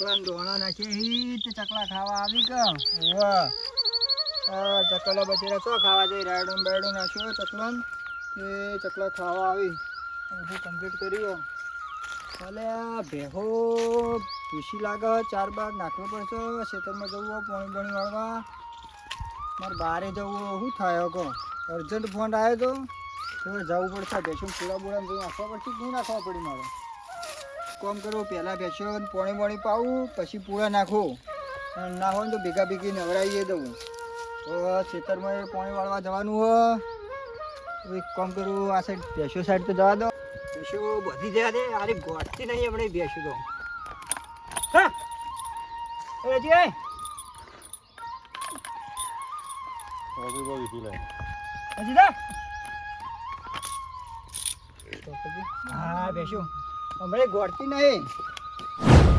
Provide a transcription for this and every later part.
ચકલા દોણા નાખીએ હી તે ચકલા ખાવા આવી કે વાહ. ચકલા બચેરા તો ખાવા જઈ રાયડું બાયડું નાખ્યો ચકલાન? એ ચકલા ખાવા આવી. બધું કમ્પ્લીટ કર્યું? ભલે ભેહો, ભૂસી લાગે ચાર બાર નાખવો પડશે ખેતરમાં જવું પોણી પાણી વાળવા. મારે બહારે જવું શું થાય કહો અર્જન્ટ ફોન આવ્યો તો? જવું પડશે. ભેંસું પૂરા બુરા નાખવા પડશે શું નાખવા પડી મારે? કોમ કરો પહેલાં બેસ્યો પોણી પોણી પાવું પછી પૂરા નાખું. ના હોય તો ભેગા ભેગી નવરાઈએ દઉં. તો ખેતરમાં એ પાણી વાળવા જવાનું હોય એક કામ કરું આ સાઈડ ભેંસો સાઈડ તો જવા દો. ભેંસો બધી જવા દે અરે ગોઠતી નહીં આપણે ભેંસો તો. હા. એ હજી આય. હજી જા. તો હા ભેંસો. હમણાં ગોળતી નહીં.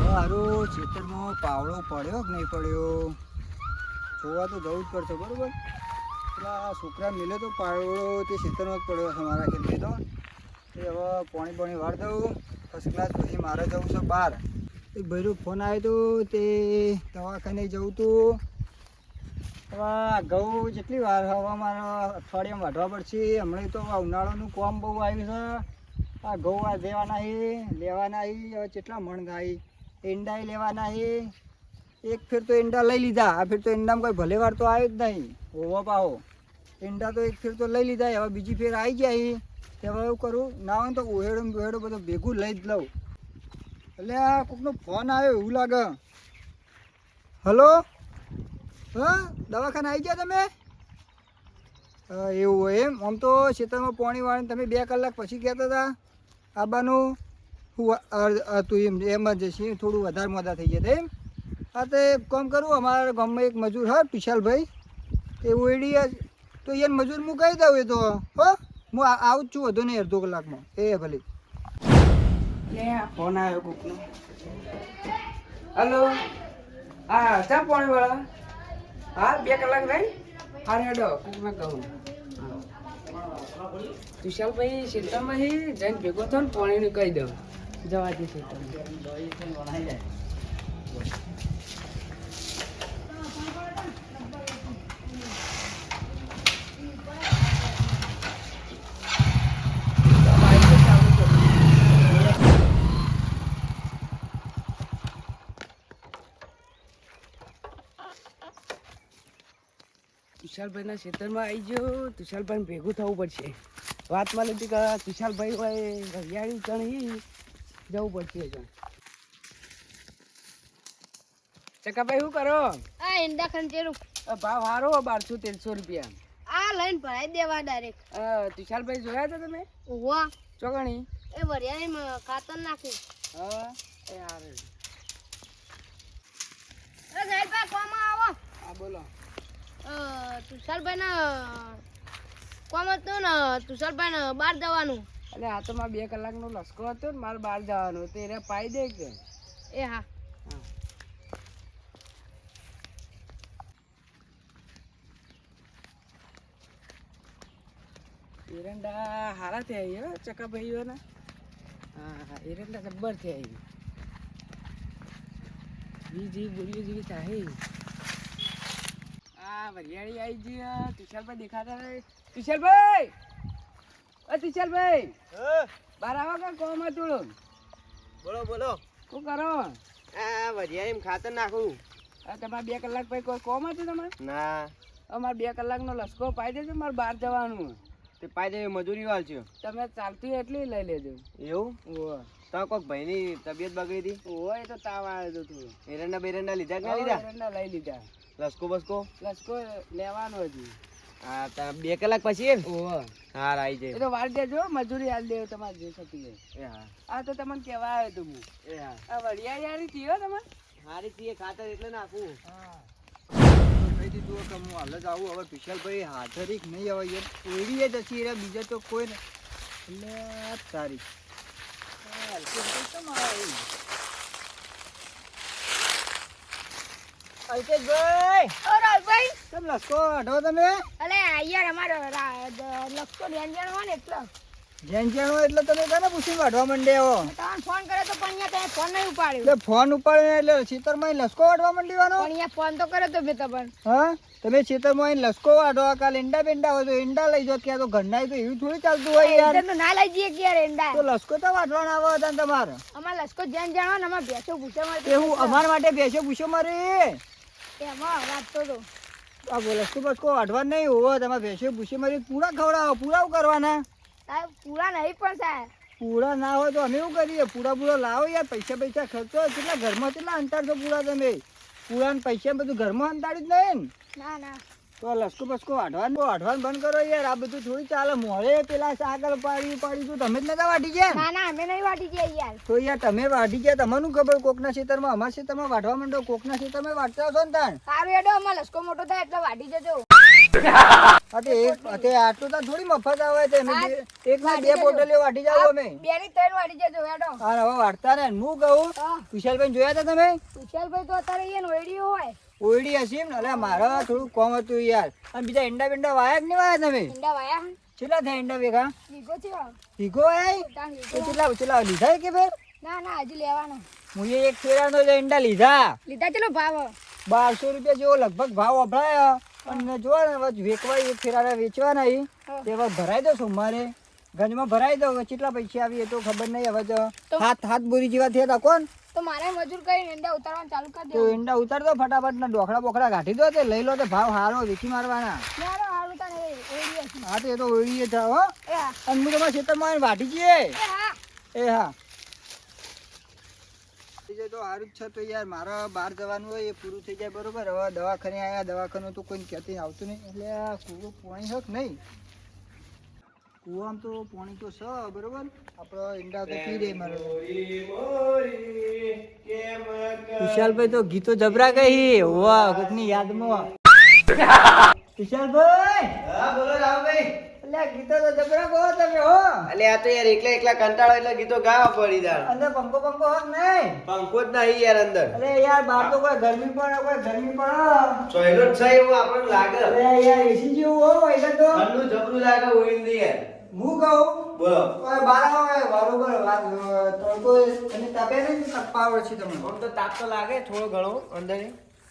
મારું ખેતરમાં પાવડો પડ્યો કે નહીં પડ્યો? જોવા તો જવું જ પડશે, બરાબર? પેલા છોકરા મિલે તો પાવડો તે ખેતરમાં જ પડ્યો છે મારા ખેતરે તો. તે હવે પાણી પાણી વાર દઉં ફર્સ્ટ ક્લાસ પછી મારે જવું છે બહાર. એ ભાઈનો ફોન આવ્યો તો તે દવાખાને જવું હતું હવે ઘઉં જેટલી વાર હવે મારા અઠવાડિયામાં વાઢવા પડશે, હમણાં તો ઉનાળાનું કોમ બહુ આવ્યું છે. આ ગૌવા દેવાના હે, લેવાના હે, હવે કેટલા મણ થાય ઈંડાય લેવાના હે. એક ફેર તો ઈંડા લઈ લીધા, આ ફેર તો ઈંડામાં કોઈ ભલે વાર તો આવ્યો જ નહીં. હોવો પાહો. ઈંડા તો એક ફેર તો લઈ લીધા હવે બીજી ફેર આવી ગયા તે હવે એવું કરું, ના હોય તો ઉહેડો ને બુહેડો બધો ભેગું લઈ જ લઉં. એટલે આ કોકનો ફોન આવ્યો, એવું લાગે. હલો? હા? દવાખાને આવી ગયા તમે? એવું એમ? આમ તો ખેતરમાં પાણી વાળીને તમે બે કલાક પછી કહેતા હતા. આબાનું હતું એમ એમરજન્સી થોડું વધારે મોડા થઈ ગયા એમ. હા તો કામ કરું, અમારા ગામમાં એક મજૂર હા, વિશાલભાઈ. એ ઓયડી તો એને મજૂર હું દઉં એ તો, હો? હું આવું જ છું વધુ નહીં, અડધો કલાકમાં. એ ભલે. આ ફોન આવ્યો કોકનો. હલો? હા, ચા પાણી વાળા હા, બે કલાક રહી? હા હેડો, કોકને કહું. તુષાલભાઈ શેતામાં જઈને ભેગો થયો ને પાણીનું કહી દઉં. જવા દે શેતામાં તુષાલભાઈના ખેતરમાં આવી ગયો. તુષાલભાઈને ભેગું થવું પડશે. વાતમાં લીધી કે તુષારભાઈ હોય રવિયાળી ચણી જવું પડશે જણ ચકાભાઈ શું કરો? આ ઈંડા ખંચેરું ભાવ સારો બારસો તેરસો રૂપિયા આ લઈને ભરાઈ દેવા ડાયરેક્ટ તુષારભાઈ જોયા હતા તમે? વાહ ચોકણી એ વરિયાળી ખાતર નાખ્યું હા એ સાહેબા કોમાં આવો? હા બોલો. તુષારભાઈ કોમ હતું ને તુષારભાઈ ને બહાર જવાનું. એટલે આ તો મારે બે કલાકનો લસકો હતો ને મારે બહાર જવાનું તો એને પાઈ દે કે. એ હા. હા. એરંડા હારા થયા હો ચકા ભાઈઓના? હા હા એરંડા જબ્બર થયા બીજી બોલીઓ જેવી થાય આ વરિયાળી આવી ગઈ તુષારભાઈ દેખાતા નહીં તુષારભાઈ! અ તુષારભાઈ! બાર આવો કે કોમ હતું? બોલો બોલો. શું કરો? આ વરિયાળી ખાતર નાખું. તમારે બે કલાક પછી કોઈ કોમ હતું તમારે? ના. અમારે બે કલાકનો લસકો પાઈ દેજો મારે બહાર જવાનું. તે પાઈ દે મજૂરી વાળ છે. તમે ચાલતી એટલી લઈ લેજો. એવું? ઓ તો કોઈક ભાઈની તબિયત બગડી હતી? ઓ એ તો તાવ આવ્યો હતો તું. એરંડા બેરંડા લીધા કે લીધા? એરંડા લઈ લીધા. લસકો બસકો? લસકો લેવાનો હજી હા તા બે કલાક પછી ઓહો. હા આવી જાય. તો વાર દેજો મજૂરી હાલ દેવ તમારે જે થતી એ હા. આ તો તમને કહેવા આવ્યો તું હું. એ હા. આ વરિયાળી યારી થી હો તમારે? હારી થી ખાતર એટલે નાખું. હા. કહી દીધું કે હું હાલ જ આવું. હવે વિશાલભાઈ હાજરી નહીં આવે યાર જ હશે યાર બીજા તો કોઈ ને એટલે આ તારી આ હલકી હલકી કેમ આવે? અલ્કેશભાઈ. ઓ રાજભાઈ કેમ લસકો હટો તમે? અલે યાર અમારો રા- દ- લક્ષો લેન દેણ હોય ને એટલે. જેન જેણો એટલે તમે કોને પૂછીને વાઢવા માંડ્યા હો. તમને ફોન કર્યો તો પણ અહીંયા તમે ફોન નહીં ઉપાડ્યો. એટલે ફોન ઉપાડીને એટલે ખેતરમાં લસકો વાઢવા માંડવાનો? પણ અહીંયા ફોન તો કર્યો તો મેં તમને હા? તમે ખેતરમાં આઈને લસકો વાઢો કાલ ઈંડા બેંડા હોય તો ઈંડા લઈ જાઓ ક્યાં તો ઘરના તો એવું થોડી ચાલતું હોય યાર. ના લઈ જઈએ કે યાર એંડા તો લસકો તો વાઢવાના આવે હતા તમારે. અમાર લસકો જેમ જાણો ને અમાર ભેંસો ભૂસો મારે એવું અમાર માટે ભેસો પૂછો મારે. એમાં વાંચતો તો આ લસકો બસકો વાઢવા નહીં હોવો તમારે બેસો પૂછે મારી પૂરા ખવડાવો પૂરા કરવાના. સાહેબ પૂરા નહીં પણ સાહેબ. પૂરા ના હોય તો અમે એવું કરીએ? પૂરા પૂરા લાવો યાર પૈસા પૈસા ખર્ચો કેટલા ઘરમાં કેટલા અંતાર છો પૂરા તમે? પૂરા પૈસા બધું ઘરમાં અંતાડ્યું જ નહીં ના ના. તો લસકો બસકો વાઢવાનું વાઢવાનું બંધ કરો યાર. આ બધું થોડી ચાલે. મોડે પેલા સાગર પાડી પાડી તો તમે જ નતા વાટી ગયા? ના ના અમે નહીં વાટી ગયા યાર. તો યાર તમે વાટી ગયા. તમને શું ખબર કોકના ખેતરમાં? અમારા ખેતરમાં વાઢવા માંડો. કોકના ખેતરમાં વાટતા હશો ને તાણ? સારું એડો અમાર લસકો મોટો થાય એટલે વાટી જજો. અતે એક અતે આટલું તો થોડી મફત આવે છે. અમે એક ના બે પોટલીઓ વાટી જાવ અમે. બે ની ત્રણ વાટી જજો એડો હા હવે વાટતા ને. હું કહું વિશાલભાઈ જોયા હતા તમે? વિશાલભાઈ તો અત્યારે એ નોઈડી હોય. ઓયડી હશે ને? અરે મારે થોડું કોમ હતું યાર. અને બીજા ઈંડા બીંડા વાયા કે નહીં વાયા તમે? ઈંડા વાયા? કેટલા થયા ઈંડા ભેગા? લીધો છે વીઘો આય? તો કેટલા કેટલા લીધા કે ફેર ના ના હજી લેવાનો. હું એક ફેરાનો જે ઈંડા લીધા. લીધા ચલો ભાવ? બારસો રૂપિયા જેવો લગભગ ભાવ વપરાય અને જો ને વેચવા એક ફેરાના વેચવાના. તે હવે ભરાઈ દો સોમવારે. ગંજમાં ભરાઈ દો. કેટલા પૈસા આવી એ તો ખબર નહીં. હવે તો- હાથ હાથ બોરી જેવા થયા હતા કોણ? તો મારે મજૂર કરીને ઈંડા ઉતારવાનું ચાલુ કરી દેવું ઈંડા ઉતાર દો ફટાફટ ને ડોખડા બોખડા કાઢી દો તે લઈ લો તે ભાવ હારો વેચી મારવાના. મારો હારું તને ઓયડી હા તો એ તો ઓળીએ છે હો. અને હું તમારા ખેતરમાં આવીને વાઢી જઈએ એ હા. એ હા. થઈ તો સારું જ છે તો યાર મારે બહાર જવાનું હોય એ પૂરું થઈ જાય બરોબર. હવે દવાખાને આવ્યા દવાખાનું તો કોઈ ક્યાંથી આવતું નહીં. એટલે આ પૂરું પાણી હક નહીં. કૂવામાં તો પાણી તો છે બરોબર? આપણો ઈંડા તો પી દે મારે. વિશાલભાઈ તો ગીતો જબરા ગઈ. વાહ કોકની યાદમાં. વિશાલભાઈ! હા બોલો રામભાઈ. ગીતો તો જબરા ગો તમે હો. અલે આ તો યાર એકલા એકલા કંટાળો એટલે ગીતો ગાવા પડી જાય અંદર પંખો પંખો હોત નહીં. પંખો જ નહીં યાર અંદર. અરે યાર બહાર તો કોઈ ગરમી પણ કોઈ ગરમી પણ. સોયલો જ છે એવું આપણને લાગે. અરે યાર એસી જેવું હો એટલે તો. ઠંડુ જબરું લાગે ઉડીને યાર હું કહું? બોલો. ઓય બાર આવે બરોબર વાત તડકો અને તાપે નહીં તપાવડ છે તમને આમ તો તાપ તો લાગે થોડો ઘણો અંદર.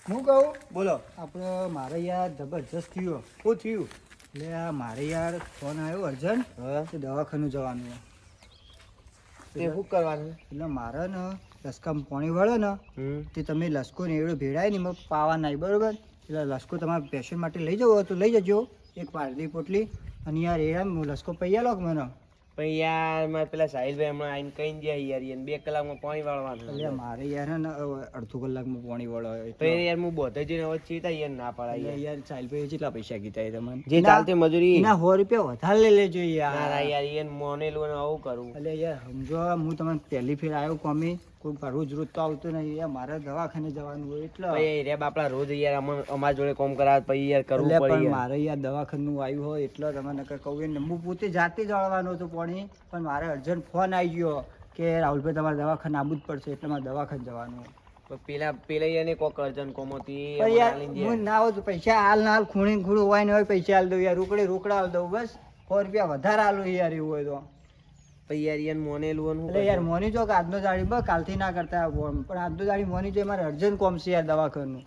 હું કહું? બોલો. આપણે મારે યાર જબરજસ્ત થયું. શું થયું? એટલે આ મારે યાર ફોન આવ્યો અર્જન્ટ હા. દવાખાનું જવાનું છે. તે શું કરવાનું? એટલે મારે ને લસકામાં પાણી વળે ને તે તમે લસકો ને એવડો ભેળાય ને એમાં પાવા નહીં બરોબર? એટલે લસકો તમારા પેશન્ટ માટે લઈ જવો હોય તો લઈ જજો. એક પારડી પોટલી અને યાર એ આમ લસકો પૈયા લોક મને? પણ યાર મારે પેલા સાહિલભાઈ હમણાં આઈને કઈ ગયા યાર એને બે કલાકમાં પાણી વાળવાનું એટલે મારે યાર ને અડધો કલાકમાં પાણી વળો તો યાર હું બોધે જઈને હવે ચીતા યાર ના પડાય યાર. સાહિલભાઈ કેટલા પૈસા કીધા તમને? જે ચાલતી મજૂરી. ના સો રૂપિયા વધારે લઈ લેજો યાર. યાર એને મોનેલું ને આવું કરું. એટલે યાર સમજો હું તમને પહેલી ફેર આવ્યો કોમી. કોઈ રોજ રોજ તો આવતું નહીં. મારે દવાખાને જવાનું હોય એટલે રે બાપડા રોજ યાર અમારા જોડે કોમ કરાવે પછી યાર કરવું પડે પણ મારે યાર દવાખાનું આવ્યું હોય એટલે તમે નકર કહું ને હું પોતે જાતે જ વાળવાનું હતું પાણી પણ મારે અર્જન્ટ ફોન આવી ગયો કે રાહુલભાઈ તમારે દવાખાને આવવું જ પડશે એટલે મારે દવાખાને જવાનું. પેલા પેલા યાર ને કોક અર્જન કોમોતી હતી હું ના હોય પૈસા હાલ ના હાલ ખૂણી ખૂણું હોય ને હોય પૈસા હાલ દઉં યાર. રોકડે રોકડા હાલ દઉં બસ. સો રૂપિયા વધારે હાલું યાર એવું હોય તો. પછી યાર યાર મોનેલું ને એટલે યાર મોની જો આજનો દાડી બસ કાલથી ના કરતા ફોન. પણ આજનો દાડી મોની જો મારે અર્જન્ટ કોમ છે યાર દવાખાનું.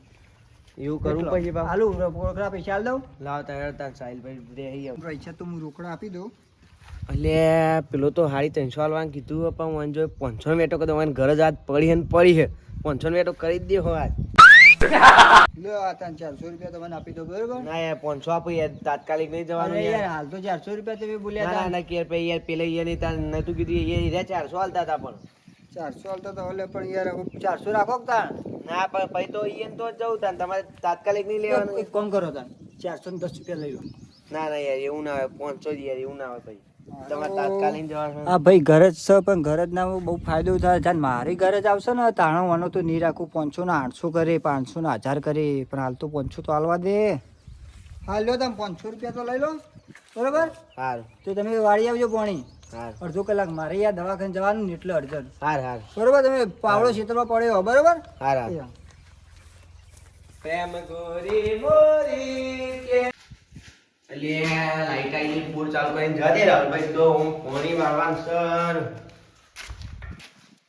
એવું કરું પછી બાપ રોકડા પૈસા હાલ દઉં. લાવતા હેડતા સાહિલભાઈ રે અહીંયા પૈસા તો હું રોકડા આપી દઉં. એટલે પેલો તો હાડી ત્રણસો હાલવાનું કીધું પણ મને જો પાંચસો કરી દઉં ઘર જ આજ પડી હે ને પડી હે પાંચસો મેટો કરી જ દે હો આજ. લો આ ત્રણ ચારસો રૂપિયા તમને આપી દો બરોબર? ના યાર પાંચસો આપો યાર તાત્કાલિક નહીં જવાનું યાર. યાર હાલ તો ચારસો રૂપિયા તમે બોલ્યા ના ના હતા ના કે પછી યાર પેલા યાર નહીં તાર નતું કીધું એ રે ચારસો હાલતા હતા પણ. ચારસો હાલતો તો એટલે પણ યાર ચારસો રાખો તાણ ના પણ તો ઈયન તો જવું તાન તમારે તાત્કાલિક નહીં લેવાનું. એક કામ કરો તાણ ચારસો ને દસ રૂપિયા લઈ લો. ના ના યાર એવું ના આવે પાંચસો જ યાર એવું ના આવે જવાનું હા ભાઈ ઘરે જ છે પણ ઘરે જ ના બહુ ફાયદો થાય. જાન મારી ઘરે જ આવશે ને તાણો વાનો તો નહીં રાખું. પાંચસો ને આઠસો કરે પાંચસો ને હજાર કરે પણ હાલ તો પાંચસો તો હાલવા દે. હાલ લો તમે પાંચસો રૂપિયા તો લઈ લો. બરોબર? હાર. તો તમે વાળી આવજો પાણી. અડધો કલાક મારે યાર દવાખાને જવાનું ને એટલે અડચણ હાર હાર. બરોબર? તમે પાવડો ક્ષેત્રમાં પડ્યો બરોબર? હાર હાર. પ્રેમ ગોરી મોરી કે એટલે લાઈટ આવી પૂર ચાલુ કરીને જા દે રાહુલભાઈ તો હું ફોની વાળવાનું સર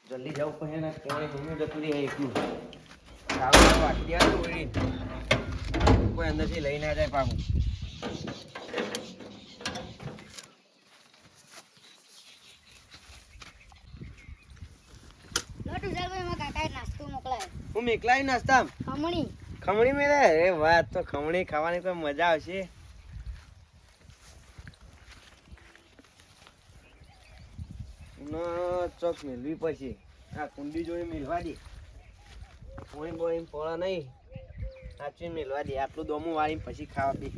જલ્દી જવું પડે ને પોણી હું જતું રહે એકલું રાહુલ વાટી તો ઓળી કોઈ અંદરથી લઈ ના જાય મોકલાયો. હું મેકલાઈ નાસ્તા ખમણી. ખમણી મેળે? અરે વાત તો ખમણી ખાવાની તો મજા આવશે ના ચોક મેળવી પછી આ કુંડી જોઈ મેળવા દે. કોઈ બોઈ પોળા નહીં. સાચવી મેળવા દે. આટલું દોમું વાળી પછી ખાવા પી.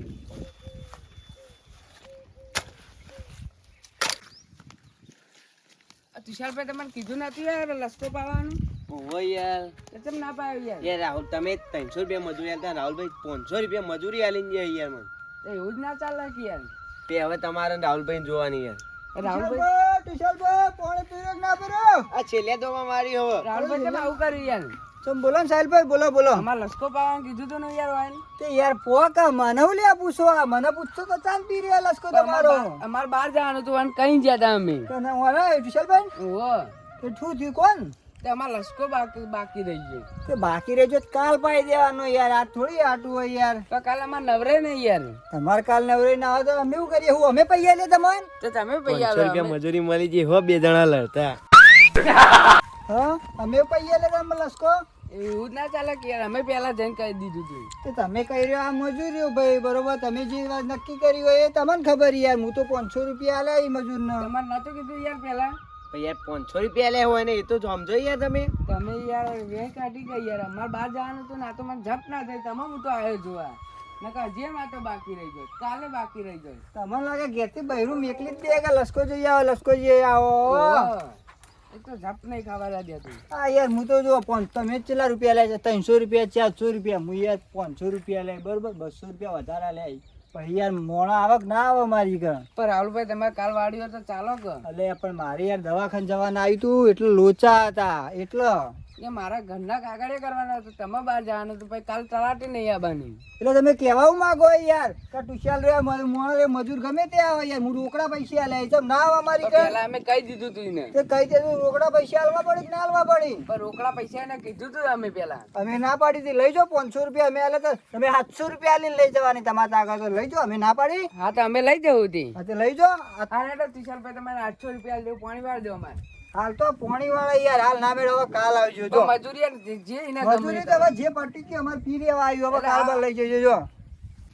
તુષારભાઈ તમને કીધું નથી યાર લસકો પાવાનું ઓહો યાર. કેમ ના પાયો યાર? યાર રાહુલ તમે ત્રણસો રૂપિયા મજૂરી આલતા રાહુલભાઈ પાંચસો રૂપિયા મજૂરી આલીને જાય યાર મને. એવું જ ના ચાલે કે યાર. તે હવે તમારે રાહુલભાઈ જોવાની યાર. રાહુલભાઈ તુષારભાઈ પોણી પીરો કે ના પીરો આ છેલ્લે તો મારી હવે. રાહુલભાઈ કેમ આવું કર્યું યાર તમે બોલો ને સાહેબભાઈ બોલો બોલો. અમારે લસકો પાવાનું કીધું તો ને યાર વાન તે યાર પોક મને હું લ્યા પૂછો આ? મને પૂછતો તો ચાંદ પી રહ્યા લસકો તમારો. અમારે બહાર જવાનું હતું અને કઈ ગયા હતા અમે. ઓરા તુષારભાઈ તે શું થયું કોણ? તે અમારે લસકો બાકી બાકી રહી ગયો. તે બાકી રહેજો કાલ પાઈ દેવાનો યાર. આ થોડી આટું હોય યાર. તો કાલ અમાર નવરે નહીં યાર. તમારે કાલ નવરે ના આવે તો અમે શું કરીએ? હું અમે પૈયા લે તમાર તો તમે પૈસા પાંચસો રૂપિયા મજૂરી મળી જે હો બે જણા લડતા. હા? અમે પૈયા લે તમે લસકો? એવું જ ના ચાલે કે યાર અમે પહેલા જઈને કહી દીધું હતું તો તમે કહી રહ્યો આ મજૂરીઓ ભાઈ બરોબર? તમે જે વાત નક્કી કરી હોય એ તમને ખબર યાર. હું તો પાંચસો રૂપિયા આલ્યા એ મજૂરનો. તમારે નતું કીધું યાર પહેલા? યાર પાંચસો રૂપિયા લે હોય ને એ તો સમજો યાર તમે. તમે યાર વે કાઢી ગયા યાર. અમારે બહાર જવાનું હતું ના તો મને જપ ના થાય. તમામ હું તો આવ્યો જોવા. નકર જે માં તો બાકી રહી ગયો કાલે બાકી રહી ગયો તમને લાગે ઘેરથી બૈરું મેકલી જ દે કે લસકો જઈ આવો લસકો જઈ આવો? ઓહો. એક તો જપ નહીં ખાવા દેતું હા યાર હું તો જો પણ તમે જ કેટલા રૂપિયા લે છે ત્રણસો રૂપિયા ચારસો રૂપિયા. હું યાર પાંચસો રૂપિયા લે બરોબર? બસો રૂપિયા વધારે લે. પછી યાર મોણા આવક ના આવે મારી ઘર પણ રાહુલભાઈ તમારે કાલ વાળ્યો તો ચાલો કે. અલે પણ મારે યાર દવાખાને જવાના આવ્યું તું એટલે લોચા હતા એટલે. એ મારા ઘરના કાગળે કરવાના હતું તમે બહાર જવાનું હતું. પછી કાલ તલાટી નહીં આવવાની. એટલે તમે કહેવા માંગો યાર. કે ટુશાલ રે મોણે મજૂર ગમે તે આવે યાર. હું રોકડા પૈસા લે ચમ ના આવે મારી તો પહેલા અમે કહી દીધું તું ને તે કઈ દીધું રોકડા પૈસા આલવા પડી કે ના આલવા પડી? પણ રોકડા પૈસા એને કીધું તું અમે પેલા અમે ના પાડી હતી. લઈ જાઓ પાંચસો રૂપિયા. અમે આલે તો તમે સાતસો રૂપિયા લઈને લઈ જવાની તમારા આગળ તો લઈ જાઓ અમે ના પાડી? હા તો અમે લઈ જવું હતી હા તો લઈ જાઓ હા એટલે તુષારભાઈ તમારે આઠસો રૂપિયા દેવું પાણી વાળ દો અમારે. હાલ તો પોણી વાળા યાર હાલ ના મેળ હવે કાલ આવજો જો. મજૂરી જે- મજૂરી તો હવે જે પટ્ટી હતી અમારે પી લેવા આવ્યું હવે કાલ બાર લઈ જજો જો.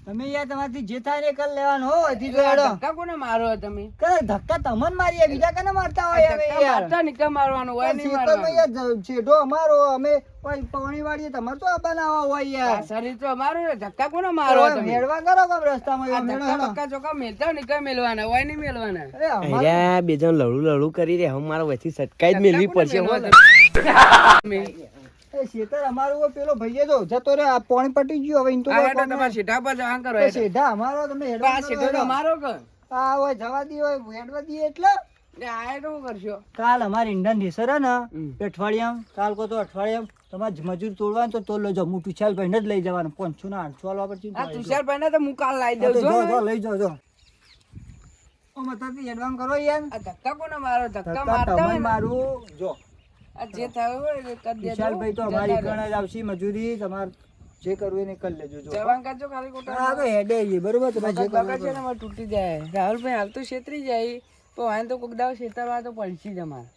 તમે યાર તમારથી જે થાય ને કર લેવાનો હો હજી તો એટલે આ હેડો ધક્કા કોને મારો તમે? કરે ધક્કા તમને મારીએ બીજા કને મારતા હોય હવે યાર? મારતા નહીં, કેમ મારવાનું હોય નહીં મારવાનો? યાર છેડો અમારો અમે કોઈ પાણી વાળીએ તમાર તો બનાવા હોય યાર. શરીર તો અમારું ને, ધક્કા કોને મારો તમે? મેળવા કરો કમ રસ્તામાં આ એવા મેળો. ધક્કા ચોખ્ખા મેલતા હોય ને કઈ મેલવાના હોય નહીં મેલવાના. અરે અમારે બે જણ લડુ લડું કરી રે હું મારો વચ્ચે સટકાઈ જ મેળવી પડશે હો. એ ખેતર અમારું પેલો ભાઈએ તો જતો રે આ પાણી પટી ગયું હવે ઈન તો આ કોઈ હેડો કોમ તમારા નહીં. પર જવા કરો એ અમારો તમે હેડવા આ કરો સીધો હેડો. તમારો કે આ હોય જવા દી હોય હેડવા દઈએ એટલે એટલે આ હેડો શું કરશો કાલ અમારે ઇન્ડિયન રેસર હે ને હમ. કાલ કો તો અઠવાડિયામાં તમારે મજૂર તોડવાનું તો તોડ લેજો હું ટુછાલ ભાઈને જ લઈ જવાનું પાંચસો ના આઠસો આલવા પડશે આ તુષારભાઈ ને તો હું કાલ લઈ દઉં છું. લઈ જાઓ, જો. ઓ, એડવાન્સ કરો યાર ધક્કા કોને મારો ધક્કા મારતા મારું જો જે થયું હોય કરી વિશાલભાઈ તો અમારી ગણ જ આવશે મજૂરી તમાર જે કરવું એને કરી લેજો જો. જવાન કરજો ખાલી કોટા હા તો હેડે છે બરોબર તમે જે કરો છે ને તૂટી જાય. રાહુલભાઈ હાલ તો છેતરી જાય. તો વાન તો કોક દાવ છેતરવા તો પડશે જ અમારે.